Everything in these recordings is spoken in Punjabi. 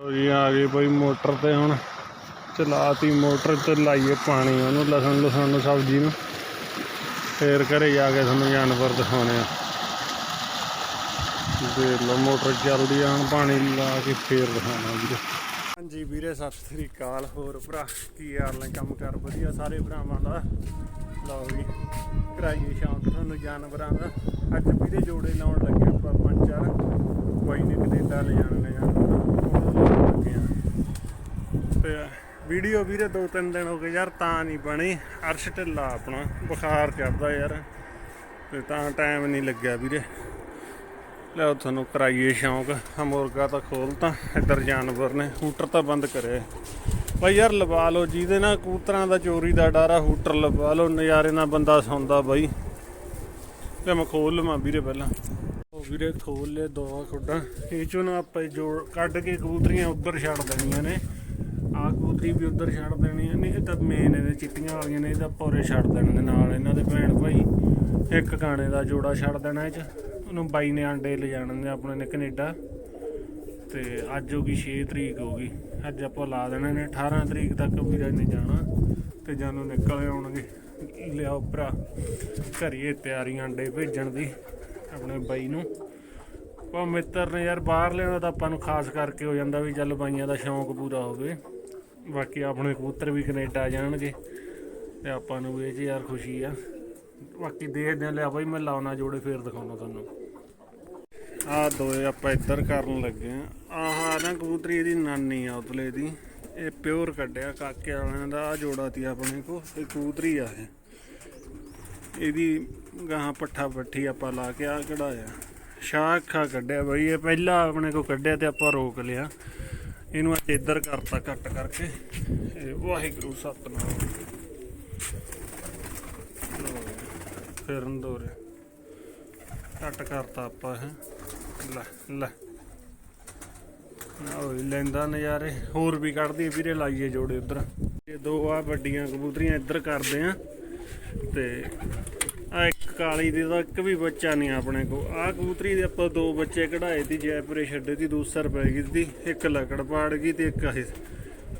ਲਓ ਜੀ, ਆ ਗਏ ਬਈ ਮੋਟਰ ਤੇ ਹੁਣ ਚਲਾਤੀ ਮੋਟਰ ਤੇ ਲਾਈਏ ਪਾਣੀ ਉਹਨੂੰ, ਲਸਣ ਲਸਣ ਨੂੰ, ਸਬਜ਼ੀ ਨੂੰ। ਫੇਰ ਘਰੇ ਜਾ ਕੇ ਤੁਹਾਨੂੰ ਜਾਨਵਰ ਦਿਖਾਉਣੇ ਆ। ਦੇਖ ਲਓ, ਮੋਟਰ ਚੱਲਦੀ ਆ, ਹੁਣ ਪਾਣੀ ਲਾ ਕੇ ਫੇਰ ਦਿਖਾਉਣਾ ਵੀਰੇ ਹਾਂਜੀ ਵੀਰੇ, ਸਤਿ ਸ੍ਰੀ ਅਕਾਲ। ਹੋਰ ਭਰਾ, ਕੀ ਹਾਲ ਨੇ? ਕੰਮ ਕਰ ਵਧੀਆ ਸਾਰੇ ਭਰਾਵਾਂ ਦਾ? ਲਓ ਜੀ, ਕਰਾਈਏ ਸ਼ਾਮ ਤੁਹਾਨੂੰ, ਜਾਨਵਰਾਂ ਦਾ। ਅੱਜ ਵੀਰੇ ਜੋੜੇ ਲਾਉਣ ਲੱਗੇ ਆਪਾਂ ਪੰਜ ਚਾਰ। ਬਾਈ ਨੇ ਕੈਨੇਡਾ ਲੈ ਜਾਣੇ ਜਾਨਵਰ ਤੇ ਵੀਡੀਓ ਵੀਰੇ ਦੋ ਤਿੰਨ ਦਿਨ ਹੋ ਗਏ ਯਾਰ, ਤਾਂ ਨਹੀਂ ਬਣੀ। ਅਰਸ਼ ਢਿੱਲਾ ਆਪਣਾ, ਬੁਖਾਰ ਚੜਦਾ ਯਾਰ। ਤੇ ਤਾਂ ਟਾਈਮ ਨਹੀਂ ਲੱਗਿਆ ਵੀਰੇ। ਲਿਆਓ ਤੁਹਾਨੂੰ ਕਰਾਈਏ ਸ਼ੌਂਕ। ਆਹ ਮੁਰਗਾ ਤਾਂ ਖੋਲਤਾ ਇੱਧਰ ਜਾਨਵਰ ਨੇ, ਹੂਟਰ ਤਾਂ ਬੰਦ ਕਰਿਆ। ਬਾਈ ਯਾਰ ਲਵਾ ਲਓ, ਜਿਹਦੇ ਨਾਲ ਕੂਤਰਾਂ ਦਾ ਚੋਰੀ ਦਾ ਡਰ ਆ, ਹੂਟਰ ਲਵਾ ਲਓ, ਨਜ਼ਾਰੇ ਨਾਲ ਬੰਦਾ ਸੌਂਦਾ ਬਾਈ। ਤੇ ਮੈਂ ਖੋਲ ਲਵਾਂ ਵੀਰੇ ਪਹਿਲਾਂ। ਵੀਰੇ ਖੋਲ ਲਿਆ ਦੋ ਖੁੱਡਾਂ। ਇਹ ਚੋਂ ਨਾ ਆਪਾਂ ਜੋੜ ਕੱਢ ਕੇ ਕਬੂਤਰੀਆਂ ਉੱਧਰ ਛੱਡ ਦੇਣੀਆਂ ਨੇ। ਆਹ ਕਬੂਤਰੀ ਵੀ ਉੱਧਰ ਛੱਡ ਦੇਣੀਆਂ ਨੇ, ਇਹ ਤਾਂ ਮੇਨ ਇਹਦੇ ਚਿੱਟੀਆਂ ਵਾਲੀਆਂ ਨੇ, ਇਹ ਇਹਦਾ ਪੌਰੇ ਛੱਡ ਦੇਣੇ ਨੇ ਨਾਲ ਇਹਨਾਂ ਦੇ ਭੈਣ ਭਾਈ। ਇੱਕ ਗਾਣੇ ਦਾ ਜੋੜਾ ਛੱਡ ਦੇਣਾ ਇਹ ਚ। ਉਹਨੂੰ ਬਾਈ ਨੇ ਆਂਡੇ ਲੈ ਜਾਣੇ ਨੇ ਆਪਣੇ ਨੇ ਕੈਨੇਡਾ। ਤੇ ਅੱਜ ਹੋ ਗਈ 6 ਤਰੀਕ ਹੋ ਗਈ। ਅੱਜ ਆਪਾਂ ਲਾ ਦੇਣੇ ਨੇ 18 ਤਰੀਕ ਤੱਕ ਵੀਰੇ ਨੇ ਜਾਣਾ ਤੇ ਜਾਨੂੰ ਨਿਕਲ ਆਉਣਗੇ। ਲਿਆਓ ਭਰਾ ਕਰੀਏ ਤਿਆਰੀਆਂ ਅੰਡੇ ਭੇਜਣ ਦੀ। ਆਪਣੇ ਬਾਈ ਨੂੰ। ਉਹ ਮਿੱਤਰ ਨੇ ਯਾਰ ਬਾਹਰ ਲੈਣਾ ਤਾਂ ਆਪਾਂ ਨੂੰ ਖਾਸ ਕਰਕੇ ਹੋ ਜਾਂਦਾ ਵੀ ਚੱਲ ਬਾਈਆਂ ਦਾ ਸ਼ੌਂਕ ਪੂਰਾ ਹੋਵੇ। ਬਾਕੀ ਆਪਣੇ ਕਬੂਤਰ ਵੀ ਕੈਨੇਡਾ ਜਾਣਗੇ ਤੇ ਆਪਾਂ ਨੂੰ ਇਹ 'ਚ ਯਾਰ ਖੁਸ਼ੀ ਆ। ਬਾਕੀ ਦੇਖਦੇ ਆ ਲਿਆ ਬਾਈ ਮੈਂ ਲਾਉਣਾ ਜੋੜੇ ਫੇਰ ਦਿਖਾਉਣਾ ਤੁਹਾਨੂੰ। ਆਹ ਦੋਏ ਆਪਾਂ ਇੱਧਰ ਕਰਨ ਲੱਗੇ ਆ ਆਹ ਨਾ ਕਬੂਤਰੀ ਇਹਦੀ ਨਾਨੀ ਆ ਉਤਲੇ ਦੀ। ਇਹ ਪਿਓਰ ਕੱਢਿਆ ਕਾਕੇ ਵਾਲਿਆਂ ਦਾ ਆ ਜੋੜਾ ਤੀ ਆਪਣੇ ਕੋ ਇਹ ਕਬੂਤਰੀ ਆ ਇਹ। ਇਹਦੀ ਗਾਹਾਂ ਪੱਠਾ ਪੱਠੀ ਆਪਾਂ ਲਾ ਕੇ ਆ ਕਢਾਇਆ। ਸ਼ਾਖਾ ਕੱਢਿਆ ਬਈ, ਇਹ ਪਹਿਲਾਂ ਆਪਣੇ ਕੋ ਕੱਢਿਆ ਤੇ ਆਪਾਂ ਰੋਕ ਲਿਆ। ਇਹਨੂੰ ਅੱਜ ਇੱਧਰ ਕਰਤਾ ਕੱਟ ਕਰਕੇ। ਇਹ ਵਾਹਿਗੁਰੂ ਸਤਨਾਮ। ਫਿਰਨ ਦੋਰੇ ਕੱਟ ਕਰਤਾ ਆਪਾਂ ਇਹ। ਲੈ ਲੈ। ਨਾ ਲੈਂਦਾ ਨਜ਼ਾਰੇ। ਹੋਰ ਵੀ ਕੱਢਦੀ ਵੀਰੇ, ਲਾਈਏ ਜੋੜੇ ਉਧਰ। ਇਹ ਦੋ ਆ ਵੱਡੀਆਂ ਕਬੂਤਰੀਆਂ ਇੱਧਰ ਕਰਦੇ ਆ। ਤੇ ਆ ਇੱਕ ਕਾਲੀ ਦੀ ਤਾਂ ਇੱਕ ਵੀ ਬੱਚਾ ਨਹੀਂ ਆਪਣੇ ਕੋ ਆ ਕਬੂਤਰੀ ਦੇ ਆਪਾਂ ਦੋ ਬੱਚੇ ਕਢਾਏ ਤੀ ਜੈਪੁਰੇ ਛੱਡੇ ਤੀ ਦੂਸਰ ਪੈ ਗਈ ਤੀ ਇੱਕ ਲੱਕੜ ਪਾੜ ਗਈ ਤੇ ਇੱਕ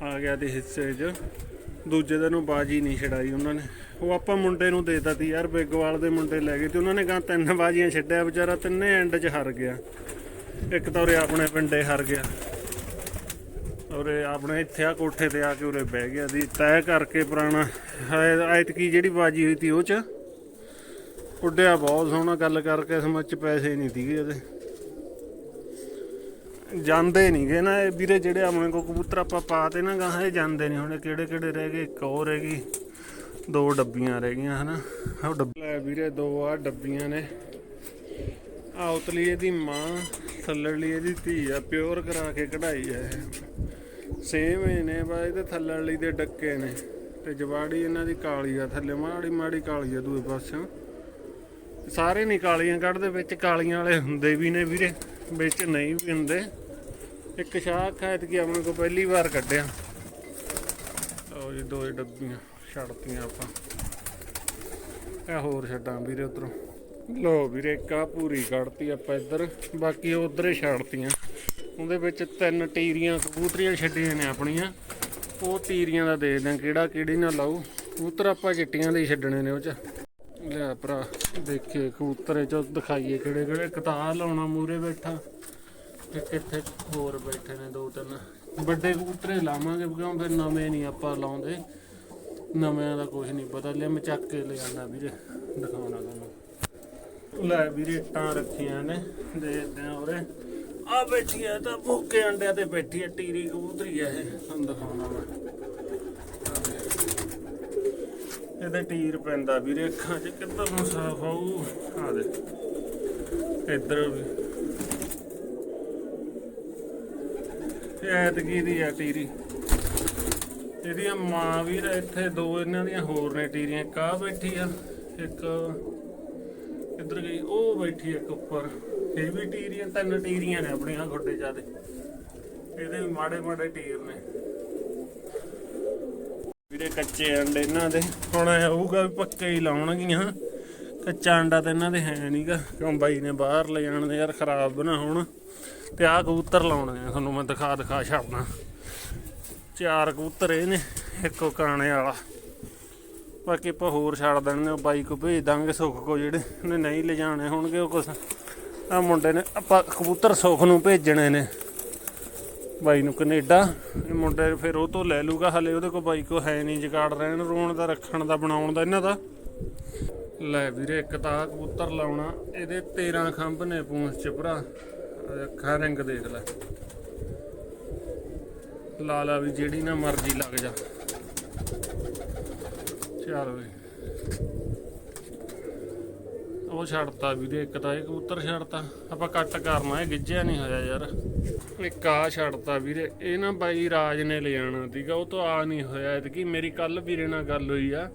ਆ ਗਿਆ ਤੇ ਹਿੱਸੇ 'ਚ। ਦੂਜੇ ਦਿਨ ਨੂੰ ਬਾਜੀ ਨਹੀਂ ਛਡਾਈ ਉਹਨਾਂ ਨੇ। ਉਹ ਆਪਾਂ ਮੁੰਡੇ ਨੂੰ ਦੇਤਾ ਤੀ ਯਾਰ, ਬੇਗਵਾਲ ਦੇ ਮੁੰਡੇ ਲੈ ਗਏ ਤੇ ਉਹਨਾਂ ਨੇ ਗਾਂ ਤਿੰਨ ਬਾਜੀਆਂ ਛੱਡਿਆ, ਵਿਚਾਰਾ ਤਿੰਨੇ ਐਂਡ 'ਚ ਹਾਰ ਗਿਆ। ਇੱਕ ਤਾਂ ਉਰੇ ਆਪਣੇ ਪਿੰਡੇ ਹਾਰ ਗਿਆ। ਉਰੇ ਆਪਣੇ ਇੱਥੇ ਆ ਕੋਠੇ ਤੇ ਆ ਕੇ ਉਰੇ ਬਹਿ ਗਿਆ ਦੀ ਤੈਅ ਕਰਕੇ ਪੁਰਾਣਾ ਐਤਕੀ ਜਿਹੜੀ ਬਾਜੀ ਹੋਈ ਤੀ ਉਹ 'ਚ ਉੱਡਿਆ ਬਹੁਤ ਸੋਹਣਾ ਗੱਲ ਕਰਕੇ ਸਮਝ ਚ ਪੈਸੇ ਨਹੀਂ ਸੀਗੇ ਉਹਦੇ ਜਾਂਦੇ ਨਹੀਂਗੇ ਨਾ ਇਹ ਵੀਰੇ ਜਿਹੜੇ ਆਪਣੇ ਕੋ ਕਬੂਤਰ ਆਪਾਂ ਪਾਤੇ ਨਾ ਗਾਹ ਇਹ ਜਾਂਦੇ ਨਹੀਂ ਹੁਣ ਕਿਹੜੇ ਕਿਹੜੇ ਰਹਿ ਗਏ, ਇੱਕ ਹੋਰ ਰਹਿ ਗਈ, ਦੋ ਡੱਬੀਆਂ ਰਹਿ ਗਈਆਂ ਹਨਾ। ਉਹ ਡੱਬੇ ਲੈ ਵੀਰੇ ਦੋ ਆ ਡੱਬੀਆਂ ਨੇ। ਆ ਉਤਲੀ ਇਹਦੀ ਮਾਂ ਥੱਲੜੀ ਇਹਦੀ ਧੀ ਆ, ਪਿਓਰ ਕਰਾ ਕੇ ਕਢਾਈ ਆ ਸੇਮ ਹੀ ਨੇ ਬਾ ਇਹਦੇ ਥੱਲੜੀ ਦੇ ਡੱਕੇ ਨੇ। ਤੇ ਜਵਾੜੀ ਇਹਨਾਂ ਦੀ ਕਾਲੀ ਆ, ਥੱਲੇ ਮਾੜੀ ਮਾੜੀ ਕਾਲੀ ਆ, ਦੂਏ ਪਾਸਿਓਂ। ਸਾਰੇ ਨਹੀਂ ਕਾਲੀਆਂ ਕੱਢਦੇ, ਵਿੱਚ ਕਾਲੀਆਂ ਵਾਲੇ ਹੁੰਦੇ ਵੀ ਨੇ ਵੀਰੇ, ਵਿੱਚ ਨਹੀਂ ਵੀ ਹੁੰਦੇ। ਇੱਕ ਸ਼ਾਖ ਐਤ ਕੀ ਆਪਣੇ ਕੋ ਪਹਿਲੀ ਵਾਰ ਕੱਢਿਆ। ਲਓ ਜੀ, ਦੋ ਡੱਬੀਆਂ ਛੱਡਤੀਆਂ ਆਪਾਂ। ਇਹ ਹੋਰ ਛੱਡਾਂ ਵੀਰੇ ਉਧਰੋਂ। ਲਓ ਵੀਰੇ ਕਾ ਪੂਰੀ ਕੱਢਤੀ ਆਪਾਂ ਇੱਧਰ, ਬਾਕੀ ਉਧਰ ਹੀ ਛੱਡਤੀਆਂ। ਉਹਦੇ ਵਿੱਚ ਤਿੰਨ ਟੀਰੀਆਂ, ਕਬੂਤਰੀਆਂ ਛੱਡੀਆਂ ਨੇ ਆਪਣੀਆਂ। ਉਹ ਟੀਰੀਆਂ ਦਾ ਦੇਖਦੇ ਆ ਕਿਹੜਾ ਕਿਹੜੀ ਨਾਲ ਲਾਊ ਕਬੂਤਰ ਆਪਾਂ ਚਿੱਟੀਆਂ ਦੇ ਛੱਡਣੇ ਨੇ ਉਹ ਚ। ਲਿਆ ਭਰਾ, ਦੇਖੀਏ ਕਬੂਤਰ ਚ ਦਿਖਾਈਏ ਕਿਹੜੇ ਕਿਹੜੇ। ਕਤਾ ਲਾਉਣਾ ਮੂਰੇ ਬੈਠਾ ਤੇ ਕਿੱਥੇ ਹੋਰ ਬੈਠੇ ਨੇ ਦੋ ਤਿੰਨ। ਵੱਡੇ ਕਬੂਤਰੇ ਲਾਵਾਂਗੇ ਕਿਉਂ ਫਿਰ ਨਵੇਂ ਨਹੀਂ ਆਪਾਂ ਲਾਉਂਦੇ। ਨਵਿਆਂ ਦਾ ਕੁਝ ਨਹੀਂ ਪਤਾ। ਲੈ ਮੈਂ ਚੱਕ ਕੇ ਲੈ ਵੀਰੇ, ਦਿਖਾਉਣਾ ਤੁਹਾਨੂੰ। ਲੈ ਵੀਰੇ ਟਾਂ ਰੱਖੀਆਂ ਨੇ, ਦੇਖਦੇ ਆ ਉਰੇ। ਆ ਬੈਠੀ ਆ ਤਾਂ ਭੁੱਕੇ ਅੰਡਿਆਂ ਤੇ ਬੈਠੀ ਆ, ਟੀਰੀ ਕਬੂਤਰੀ ਆ ਇਹ। ਤੁਹਾਨੂੰ ਦਿਖਾਉਣਾ ਮੈਂ। ਇਹਦੇ ਟੀਰ ਪੈਂਦਾ ਵੀਰੇ, ਅੱਖਾਂ 'ਚ ਕਿੱਧਰ ਨੂੰ ਸਾਫ਼ ਆਊ? ਆ ਦੇ ਇੱਧਰ ਇਹ ਐਤਕੀ ਦੀ ਆ ਟੀਰੀ ਇਹਦੀਆਂ ਮਾਂ ਵੀ ਇੱਥੇ ਦੋ ਇਹਨਾਂ ਦੀਆਂ ਹੋਰ ਨੇ ਟੀਰੀਆਂ ਇੱਕ ਆ ਬੈਠੀ ਆ, ਇੱਕ ਇੱਧਰ ਗਈ, ਉਹ ਬੈਠੀ ਇੱਕ ਉੱਪਰ। ਇਹ ਵੀ ਟੀਰੀਆਂ ਤਿੰਨ ਟੀਰੀਆਂ ਨੇ ਆਪਣੀਆਂ ਗੋਡੇ ਜਿਆਦੇ ਇਹਦੇ ਮਾੜੇ ਮਾੜੇ ਟੀਰ ਨੇ। ਵੀਰੇ ਕੱਚੇ ਅੰਡੇ ਇਹਨਾਂ ਦੇ। ਹੁਣ ਆਊਗਾ ਵੀ ਪੱਕੇ ਹੀ ਲਾਉਣਗੀਆਂ। ਕੱਚਾ ਅੰਡਾ ਤਾਂ ਇਹਨਾਂ ਦੇ ਹੈ ਨਹੀਂਗਾ ਕਿਉਂ ਬਾਈ ਨੇ ਬਾਹਰ ਲੈ ਜਾਣ ਦੇ ਯਾਰ, ਖਰਾਬ ਨਾ ਹੋਣ। ਤੇ ਆਹ ਕਬੂਤਰ ਲਾਉਣੇ ਆ ਤੁਹਾਨੂੰ ਮੈਂ ਦਿਖਾ ਦਿਖਾ ਛੱਡਣਾ ਚਾਰ ਕਬੂਤਰ ਇਹ ਨੇ, ਇੱਕੋ ਕਾਣੇ ਵਾਲਾ। ਬਾਕੀ ਆਪਾਂ ਹੋਰ ਛੱਡ ਦੇਣਗੇ ਆ ਬਾਈ ਕੋ ਭੇਜ ਦਾਂਗੇ ਸੁੱਖ ਕੋ ਜਿਹੜੇ ਨੇ ਨਹੀਂ ਲਿਜਾਣੇ ਹੋਣਗੇ ਉਹ ਕੁਛ। ਆ ਮੁੰਡੇ ਨੇ, ਆਪਾਂ ਕਬੂਤਰ ਸੁੱਖ ਨੂੰ ਭੇਜਣੇ ਨੇ। ਬਾਈ ਨੂੰ ਕੈਨੇਡਾ, ਇਹ ਮੁੰਡੇ ਫਿਰ ਉਹ ਤੋਂ ਲੈ ਲੂਗਾ ਹਲੇ ਉਹਦੇ ਕੋਲ ਬਾਈ ਕੋ ਹੈ ਨਹੀਂ ਜਗਾੜ ਰਹਿਣ, ਰੋਣ ਦਾ, ਰੱਖਣ ਦਾ, ਬਣਾਉਣ ਦਾ, ਇਹਨਾਂ ਦਾ। ਲੈ ਵੀਰੇ, ਇੱਕ ਤਾਂ ਕਬੂਤਰ ਲਾਉਣਾ, ਇਹਦੇ 13 ਖੰਭ ਨੇ ਪੂੰਛ ਚ ਭਰਾ। ਅੱਖਾਂ ਰੰਗ ਦੇਖ ਲੈ। ਲਾ ਲਾ ਵੀ ਜਿਹੜੀ ਨਾ ਮਰਜ਼ੀ ਲੱਗ ਜਾ। ਚੱਲ ਉਹ ਛੱਡਤਾ ਵੀਰੇ, ਇੱਕ ਤਾਂ ਇਹ ਕਬੂਤਰ ਛੱਡਤਾ। ਆਪਾਂ ਕੱਟ ਕਰਨਾ, ਇਹ ਗਿੱਜਿਆ ਨਹੀਂ ਹੋਇਆ ਯਾਰ। ਇੱਕ ਆ ਛੱਡਤਾ ਵੀਰੇ, ਇਹ ਨਾ ਬਾਈ ਰਾਜ ਨੇ ਲੈ ਜਾਣਾ ਸੀਗਾ, ਉਹ ਤੋਂ ਆ ਨਹੀਂ ਹੋਇਆ। ਕਿ ਮੇਰੀ ਕੱਲ ਵੀਰੇ ਨਾਲ ਗੱਲ ਹੋਈ ਆ।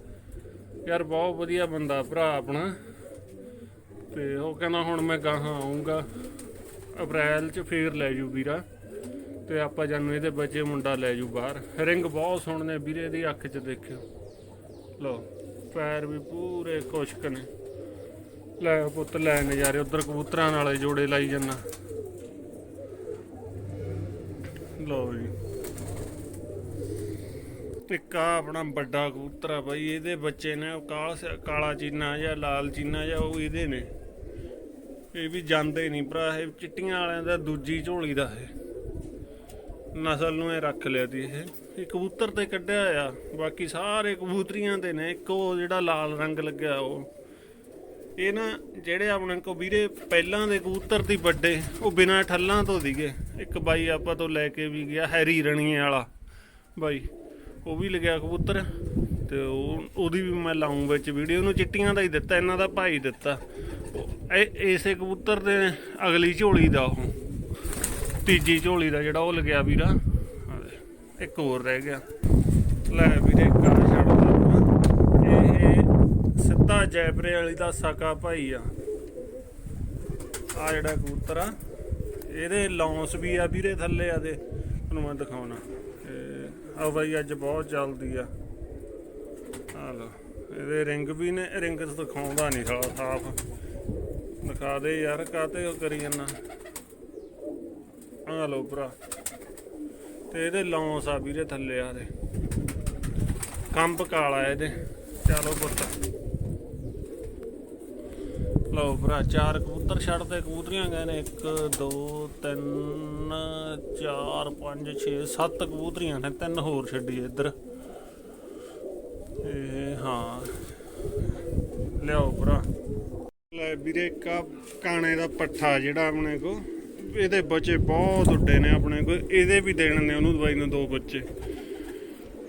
ਯਾਰ ਬਹੁਤ ਵਧੀਆ ਬੰਦਾ ਭਰਾ ਆਪਣਾ। ਤੇ ਉਹ ਕਹਿੰਦਾ ਹੁਣ ਮੈਂ ਗਾਹਾਂ ਆਉਂਗਾ ਅਪ੍ਰੈਲ ਚ ਫੇਰ ਲੈ ਜੂ ਵੀਰਾ। ਤੇ ਆਪਾਂ ਜਾਨੂੰ ਇਹਦੇ ਬੱਚੇ ਮੁੰਡਾ ਲੈ ਜੂ ਬਾਹਰ। ਰਿੰਗ ਬਹੁਤ ਸੋਹਣੇ ਵੀਰੇ ਦੀ ਅੱਖ 'ਚ ਦੇਖਿਓ। ਲੋ ਪੈਰ ਵੀ ਪੂਰੇ ਖੁਸ਼ਕ ਨੇ। ਲੈ ਪੁੱਤ, ਲੈ ਨਜ਼ਾਰੇ, ਉਧਰ ਕਬੂਤਰਾਂ ਨਾਲੇ ਜੋੜੇ ਲਾਈ ਜੰਨਾ ਲੋ ਜੀ। ਇੱਕ ਆ ਆਪਣਾ ਵੱਡਾ ਕਬੂਤਰ ਆ ਬਾਈ, ਇਹਦੇ ਬੱਚੇ ਨੇ ਕਾਲ ਕਾਲਾ ਚੀਨਾ ਜਾਂ ਲਾਲ ਚੀਨਾ ਜਾਂ ਉਹ ਇਹਦੇ ਨੇ। ਇਹ ਵੀ ਜਾਂਦੇ ਨਹੀਂ ਭਰਾ, ਇਹ ਚਿੱਟੀਆਂ ਵਾਲਿਆਂ ਦਾ ਦੂਜੀ ਝੋਲੀ ਦਾ ਇਹ। ਨਸਲ ਨੂੰ ਇਹ ਰੱਖ ਲਿਆ ਦੀ ਇਹ। ਇਹ ਕਬੂਤਰ ਤੇ ਕੱਢਿਆ ਆ, ਬਾਕੀ ਸਾਰੇ ਕਬੂਤਰੀਆਂ ਦੇ ਨੇ, ਇੱਕ ਉਹ ਜਿਹੜਾ ਲਾਲ ਰੰਗ ਲੱਗਿਆ ਉਹ। ਇਹ ਨਾ ਜਿਹੜੇ ਆਪਣੇ ਕੋ ਵੀਰੇ ਪਹਿਲਾਂ ਦੇ ਕਬੂਤਰ ਦੀ ਵੱਡੇ, ਉਹ ਬਿਨਾਂ ਠੱਲਾਂ ਤੋਂ ਸੀਗੇ। ਇੱਕ ਬਾਈ ਆਪਾਂ ਤੋਂ ਲੈ ਕੇ ਵੀ ਗਿਆ, ਹੈਰੀ ਰਣੀਏ ਵਾਲਾ। ਬਾਈ, ਉਹ ਵੀ ਲੱਗਿਆ ਕਬੂਤਰ ਤੇ ਉਹ, ਉਹਦੀ ਵੀ ਮੈਂ ਲਾਉਂ ਵਿੱਚ ਵੀਡੀਓ ਨੂੰ, ਚਿੱਟੀਆਂ ਦਾ ਹੀ ਦਿੱਤਾ, ਇਹਨਾਂ ਦਾ ਭਾਈ ਦਿੱਤਾ। ਉਹ- ਇਹ, ਇਸੇ ਕਬੂਤਰ ਦੇ ਅਗਲੀ ਝੋਲੀ ਦਾ ਉਹ। ਤੀਜੀ ਝੋਲੀ ਦਾ ਜਿਹੜਾ ਉਹ ਲੱਗਿਆ ਵੀਰਾ। ਇੱਕ ਹੋਰ ਰਹਿ ਗਿਆ। ਲੈ ਵੀਰੇ ਕਾ ਛੱਡਦਾ ਆਪਾਂ ਇਹ ਸਿੱਧਾ ਜੈਪਰੇ ਵਾਲੀ ਦਾ ਸਕਾ ਭਾਈ ਆ। ਆ ਜਿਹੜਾ ਕਬੂਤਰ ਆ। ਇਹਦੇ ਲੌਂਸ ਵੀ ਆ ਵੀਰੇ ਥੱਲੇ ਆ ਦੇ। ਤੁਹਾਨੂੰ ਮੈਂ ਦਿਖਾਉਣਾ। ਆ ਬਾਈ, ਅੱਜ ਬਹੁਤ ਚੱਲਦੀ ਆ। ਆ ਲੋ ਇਹਦੇ ਰਿੰਗ ਵੀ ਨੇ। ਰਿੰਗ ਦਿਖਾਉਂਦਾ ਨਹੀਂ ਸਾਲਾ, ਸਾਫ਼। ਦਿਖਾ ਦੇ ਯਾਰ ਕਾਤੇ ਉਹ ਕਰੀ ਜਾਂਦਾ। ਆ ਲੋ ਭਰਾ। ਤੇ ਇਹਦੇ ਲੌਂਸ ਆ ਵੀਰੇ ਥੱਲੇ ਆ ਦੇ। ਕੰਬ ਕਾਲਾ ਇਹਦੇ। ਚਲੋ ਪੁੱਤ। ਲਓ ਭਰਾ, ਚਾਰ ਕਬੂਤਰ ਛੱਡਦੇ ਕਬੂਤਰੀਆਂ ਗਏ ਨੇ 1 2 3 4 5 6 7 ਕਬੂਤਰੀਆਂ ਨੇ, ਤਿੰਨ ਹੋਰ ਛੱਡੀ ਇੱਧਰ। ਇਹ ਹਾਂ, ਲਿਆਓ ਭਰਾ। ਲੈ ਵੀਰੇ ਕਾ ਕਾਣੇ ਦਾ ਪੱਠਾ ਜਿਹੜਾ ਆਪਣੇ ਕੋ ਇਹਦੇ ਬੱਚੇ ਬਹੁਤ ਉੱਡੇ ਨੇ ਆਪਣੇ ਕੋ ਇਹਦੇ ਵੀ ਦੇਣ ਨੇ ਉਹਨੂੰ ਦਵਾਈ ਨੂੰ ਦੋ ਬੱਚੇ।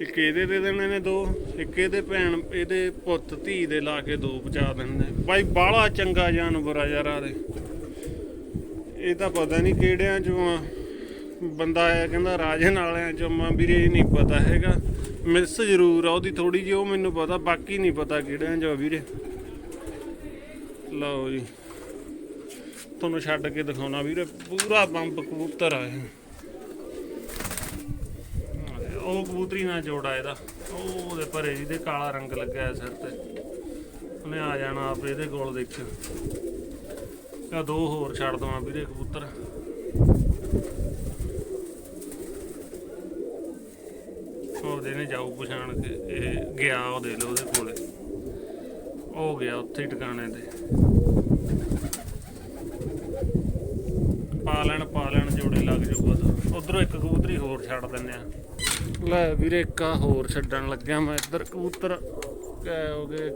ਇੱਕ ਇਹਦੇ ਦੇ ਦੇਣੇ ਨੇ ਦੋ, ਇੱਕ ਇਹਦੇ ਭੈਣ, ਇਹਦੇ ਪੁੱਤ ਧੀ ਦੇ ਲਾ ਕੇ ਦੋ ਪਹੁੰਚਾ ਦੇਣੇ ਨੇ। ਬਾਈ ਬਾਹਲਾ ਚੰਗਾ ਜਾਨਵਰ ਆ ਯਾਰ ਆਦੇ ਇਹ ਤਾਂ ਪਤਾ ਨਹੀਂ ਕਿਹੜਿਆਂ ਚੋਂ ਆ। ਬੰਦਾ ਆਇਆ ਕਹਿੰਦਾ ਰਾਜਨ ਵਾਲਿਆਂ ਚੋਂ, ਮਾਂ ਵੀਰੇ ਇਹ ਨਹੀਂ ਪਤਾ ਹੈਗਾ। ਮਿਸ ਜ਼ਰੂਰ ਆ, ਉਹਦੀ ਥੋੜੀ ਜਿਹੀ ਉਹ ਮੈਨੂੰ ਪਤਾ, ਬਾਕੀ ਨਹੀਂ ਪਤਾ ਕਿਹੜਿਆਂ ਚੋਂ ਵੀਰੇ। ਲਓ ਜੀ। ਤੁਹਾਨੂੰ ਛੱਡ ਕੇ ਦਿਖਾਉਣਾ ਵੀਰੇ, ਪੂਰਾ ਬੰਬ ਕਬੂਤਰ ਆ ਇਹ। ਉਹ ਕਬੂਤਰੀ ਨਾਲ ਜੋੜਾ ਇਹਦਾ। ਉਹ ਉਹਦੇ ਭਰੇ ਜਿਹਦੇ ਕਾਲਾ ਰੰਗ ਲੱਗਿਆ ਸਿਰ ਤੇ। ਉਹਨੇ ਆ ਜਾਣਾ ਆਪ ਇਹਦੇ ਕੋਲ ਦੇਖਿਓ ਆ ਦੋ ਹੋਰ ਛੱਡ ਦਵਾਂ ਵੀਰੇ ਕਬੂਤਰ। ਉਹਦੇ ਨੇ ਜਾਊ ਪਛਾਣ ਕੇ ਇਹ ਗਿਆ ਉਹ ਦੇ ਲੋ ਉਹਦੇ ਕੋਲੇ। ਉਹ ਗਿਆ ਉੱਥੇ ਟਿਕਾਣੇ ਤੇ। ਪਾ ਲੈਣ ਪਾ ਲੈਣ ਜੋੜੇ ਲੱਗ ਜਾਊ ਬਸ ਉਧਰੋਂ ਇੱਕ ਕਬੂਤਰੀ ਹੋਰ ਛੱਡ ਦਿੰਨੇ ਆ। ਲੈ ਵੀਰੇ ਇੱਕ ਹੋਰ ਛੱਡਣ ਲੱਗਿਆ ਮੈਂ ਇੱਧਰ, ਕਬੂਤਰ ਕੈ ਹੋ ਗਏ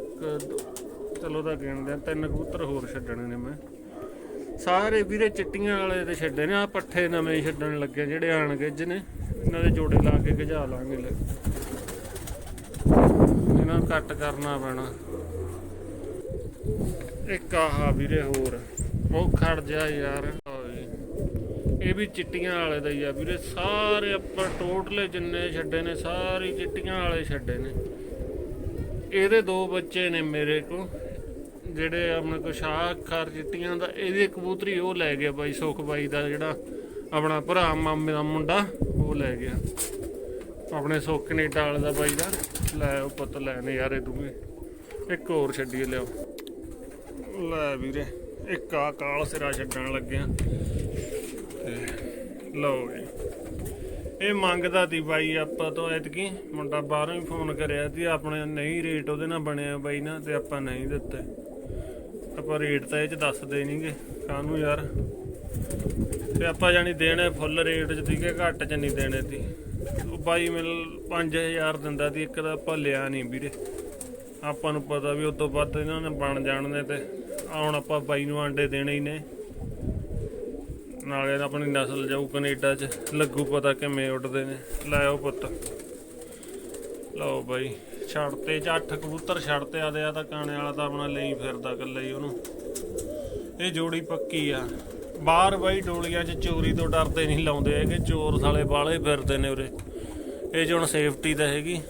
ਚਲੋ ਤਾਂ ਗਿਣਦੇ ਆ ਤਿੰਨ ਕਬੂਤਰ ਹੋਰ ਛੱਡਣੇ ਨੇ ਮੈਂ। ਸਾਰੇ ਵੀਰੇ ਚਿੱਟੀਆਂ ਵਾਲੇ ਤੇ ਛੱਡੇ ਨੇ ਆ ਪੱਠੇ ਨਵੇਂ ਛੱਡਣ ਲੱਗੇ ਜਿਹੜੇ ਆਣ ਗਿੱਜ ਨੇ, ਇਹਨਾਂ ਦੇ ਜੋੜੇ ਲਾ ਕੇ ਗਜਾ ਲਾਂਗੇ ਲੈ। ਇਹਨਾਂ ਨੂੰ ਕੱਟ ਕਰਨਾ ਪੈਣਾ। ਇੱਕ ਆਹ ਵੀਰੇ ਹੋਰ, ਉਹ ਖੜ ਜਾ ਯਾਰ। ਇਹ ਵੀ ਚਿੱਟੀਆਂ ਵਾਲੇ ਦਾ ਹੀ ਆ ਵੀਰੇ, ਸਾਰੇ ਆਪਾਂ ਟੋਟਲੇ ਜਿੰਨੇ ਛੱਡੇ ਨੇ, ਸਾਰੇ ਚਿੱਟੀਆਂ ਵਾਲੇ ਛੱਡੇ ਨੇ। ਇਹਦੇ ਦੋ ਬੱਚੇ ਨੇ ਮੇਰੇ ਕੋਲ, ਜਿਹੜੇ ਆਪਣੇ ਕੋ ਸ਼ਾਹ ਚਿੱਟੀਆਂ ਦਾ, ਇਹਦੀ ਕਬੂਤਰੀ ਉਹ ਲੈ ਗਿਆ ਬਾਈ ਸੁਖ ਬਾਈ ਦਾ ਜਿਹੜਾ ਆਪਣਾ ਭਰਾ ਮਾਮੇ ਦਾ ਮੁੰਡਾ, ਉਹ ਲੈ ਗਿਆ। ਆਪਣੇ ਸੁੱਖ ਕੈਨੇਡਾ ਵਾਲੇ ਦਾ ਬਾਈ ਦਾ, ਲੈ ਉਹ ਪੁੱਤ, ਲੈ ਨਜ਼ਾਰੇ ਦੂਗੇ ਇੱਕ ਹੋਰ ਛੱਡੀ ਲਿਓ ਲੈ ਵੀਰੇ, ਇੱਕ ਆ ਕਾਲ ਸਿਰਾ ਛੱਡਣ ਲੱਗਿਆ। ਤੇ ਲਓ ਜੀ। ਇਹ ਮੰਗਦਾ ਤੀ ਬਾਈ, ਆਪਾਂ ਤੋਂ ਐਤਕੀ ਮੁੰਡਾ ਬਾਹਰੋਂ ਹੀ ਫੋਨ ਕਰਿਆ ਸੀ ਆਪਣੇ ਨਹੀਂ ਰੇਟ ਉਹਦੇ ਨਾਲ ਬਣਿਆ ਬਾਈ ਨਾ, ਤੇ ਆਪਾਂ ਨਹੀਂ ਦਿੱਤੇ। ਆਪਾਂ ਰੇਟ ਤਾਂ ਇਹ ਚ ਦੱਸਦੇ ਨਹੀਂਗੇ ਕਾਹਨੂੰ ਯਾਰ? ਤੇ ਆਪਾਂ ਜਾਨੀ ਦੇਣੇ ਫੁੱਲ ਰੇਟ ਚ ਸੀਗੇ ਘੱਟ ਚ ਨਹੀਂ ਦੇਣੇ ਤੀ। ਉਹ ਬਾਈ ਮਿਲ 5000 ਦਿੰਦਾ ਤੀ, ਇੱਕ ਦਾ ਆਪਾਂ ਲਿਆ ਨਹੀਂ ਵੀਰੇ। ਆਪਾਂ ਨੂੰ ਪਤਾ ਵੀ ਉਸ ਤੋਂ ਵੱਧ ਇਹਨਾਂ ਨੇ ਬਣ ਜਾਣਦੇ ਤੇ ਆਹ ਹੁਣ ਆਪਾਂ ਬਾਈ ਨੂੰ ਆਂਡੇ ਦੇਣੇ ਹੀ ਨੇ। ਨਾਲੇ ਆਪਣੀ ਨਸਲ ਜਾਊ ਕੈਨੇਡਾ ਚ ਲੱਗੂ ਪਤਾ ਕਿਵੇਂ ਉੱਡਦੇ ਨੇ। ਲਾਓ ਪੁੱਤ। ਲਓ ਬਾਈ ਛੱਡਤੇ ਚ ਅੱਠ ਕਬੂਤਰ ਛੱਡਤੇ ਆਦੇ ਆ ਤਾਂ ਕਾਣੇ ਵਾਲਾ ਤਾਂ ਆਪਣਾ ਲਈ ਫਿਰਦਾ ਇਕੱਲਾ ਹੀ ਉਹਨੂੰ। ਇਹ ਜੋੜੀ ਪੱਕੀ ਆ। ਬਾਹਰ ਬਾਈ ਡੋਲੀਆਂ 'ਚ ਚੋਰੀ ਤੋਂ ਡਰਦੇ ਨਹੀਂ ਲਾਉਂਦੇ ਹੈਗੇ ਚੋਰ ਸਾਲੇ ਬਾਲੇ ਫਿਰਦੇ ਨੇ ਉਰੇ। ਇਹ 'ਚ ਹੁਣ ਸੇਫਟੀ ਤਾਂ ਹੈਗੀ।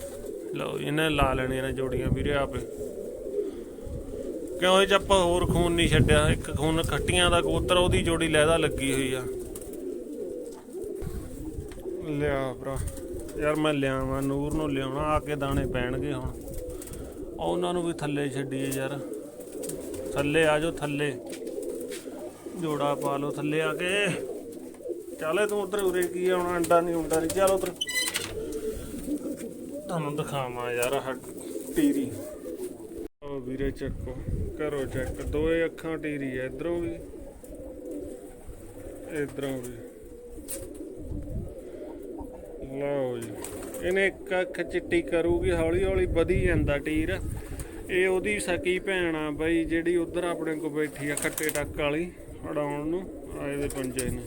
ਲਓ ਜੀ, ਇਹਨੇ ਲਾ ਲੈਣੀਆਂ ਨੇ ਜੋੜੀਆਂ ਵੀਰੇ ਆਪੇ। ਕਿਉਂ ਇਹ 'ਚ ਆਪਾਂ ਹੋਰ ਖੂਨ ਨਹੀਂ ਛੱਡਿਆ? ਇੱਕ ਖੂਨ ਖੱਟੀਆਂ ਦਾ ਕਬੂਤਰ ਉਹਦੀ ਜੋੜੀ ਲੈਦਾ ਲੱਗੀ ਹੋਈ ਆ। ਲਿਆ ਭਰਾ। ਯਾਰ ਮੈਂ ਲਿਆਵਾਂ, ਨੂਰ ਨੂੰ ਲਿਆਉਣਾ, ਆ ਕੇ ਦਾਣੇ ਪੈਣਗੇ ਹੁਣ। ਉਹਨਾਂ ਨੂੰ ਵੀ ਥੱਲੇ ਛੱਡੀਏ ਯਾਰ। ਥੱਲੇ ਆ ਜਾਓ, ਥੱਲੇ। ਜੋੜਾ ਪਾ ਲਓ, ਥੱਲੇ ਆ ਕੇ। ਚੱਲੇ ਤੂੰ ਉਧਰ ਉਰੇ ਕੀ ਆ, ਹੁਣ ਅੰਡਾ ਨਹੀਂ ਹੁੰਦਾ ਨਹੀਂ। ਚੱਲ ਉਧਰ। ਤੁਹਾਨੂੰ ਦਿਖਾਵਾਂ ਯਾਰ ਆਹ ਟੀਰੀ। ਉਹ ਵੀਰੇ ਚੱਕੋ, ਕਰੋ ਚੈੱਕ ਦੋਏ ਅੱਖਾਂ ਟੀਰੀ ਐ ਇਧਰੋਂ ਵੀ ਇਧਰੋਂ ਵੀ। ਲਓ ਜੀ। ਇਹਨੇ ਇੱਕ ਅੱਖ ਚਿੱਟੀ ਕਰੂਗੀ, ਹੌਲੀ ਹੌਲੀ ਵਧੀ ਜਾਂਦਾ ਟੀਰ। ਇਹ ਉਹਦੀ ਸਕੀ ਭੈਣ ਆ ਬਾਈ, ਜਿਹੜੀ ਉਧਰ ਆਪਣੇ ਕੋ ਬੈਠੀ ਆ, ਖੱਟੇ ਟੱਕ ਵਾਲੀ ਅੜਾਉਣ ਨੂੰ। ਆਏ ਦੇ ਪੰਜੇ ਨੇ।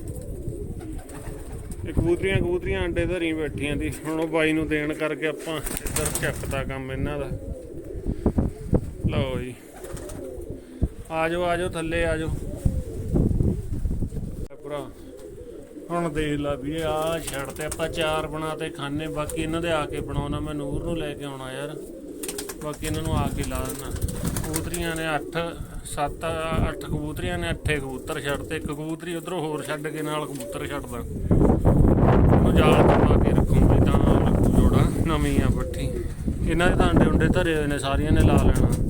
ਇਹ ਕਬੂਤਰੀਆਂ ਕਬੂਤਰੀਆਂ ਅੰਡੇ ਧਰੀ ਬੈਠੀਆਂ ਦੀ। ਹੁਣ ਉਹ ਬਾਈ ਨੂੰ ਦੇਣ ਕਰਕੇ ਆਪਾਂ ਇੱਧਰ ਚੱਕਦਾ ਕੰਮ ਇਹਨਾਂ ਦਾ। ਲਓ ਜੀ। ਆ ਜਾਓ ਆ ਜਾਓ ਥੱਲੇ ਆ ਜਾਓ ਭਰਾ, ਹੁਣ ਦੇਖ ਲਾ ਵੀਰੇ ਆ ਛੱਡ ਤੇ ਆਪਾਂ ਚਾਰ ਬਣਾ ਤੇ ਖਾਣੇ ਬਾਕੀ ਇਹਨਾਂ ਦੇ ਆ ਕੇ ਬਣਾਉਣਾ, ਮੈਂ ਨੂਰ ਨੂੰ ਲੈ ਕੇ ਆਉਣਾ ਯਾਰ। ਬਾਕੀ ਇਹਨਾਂ ਨੂੰ ਆ ਕੇ ਲਾ ਦੇਣਾ ਕਬੂਤਰੀਆਂ ਨੇ 8 7 8 ਕਬੂਤਰੀਆਂ ਨੇ 8 ਕਬੂਤਰ ਛੱਡ ਤੇ ਇੱਕ ਕਬੂਤਰੀ ਉਧਰੋਂ ਹੋਰ ਛੱਡ ਕੇ ਨਾਲ ਕਬੂਤਰ ਛੱਡਦਾ। ਉਹਨੂੰ ਜਾਲ ਪਾ ਕੇ ਰੱਖੂੰਗੀ ਤਾਂ ਲੱਗੂ ਜੋੜਾ ਨਵੀਂ ਆ ਪੱਠੀ। ਇਹਨਾਂ ਦੇ ਤਾਂ ਅੰਡੇ ਉਂਡੇ ਧਰੇ ਹੋਏ ਨੇ, ਸਾਰੀਆਂ ਨੇ ਲਾ ਲੈਣਾ।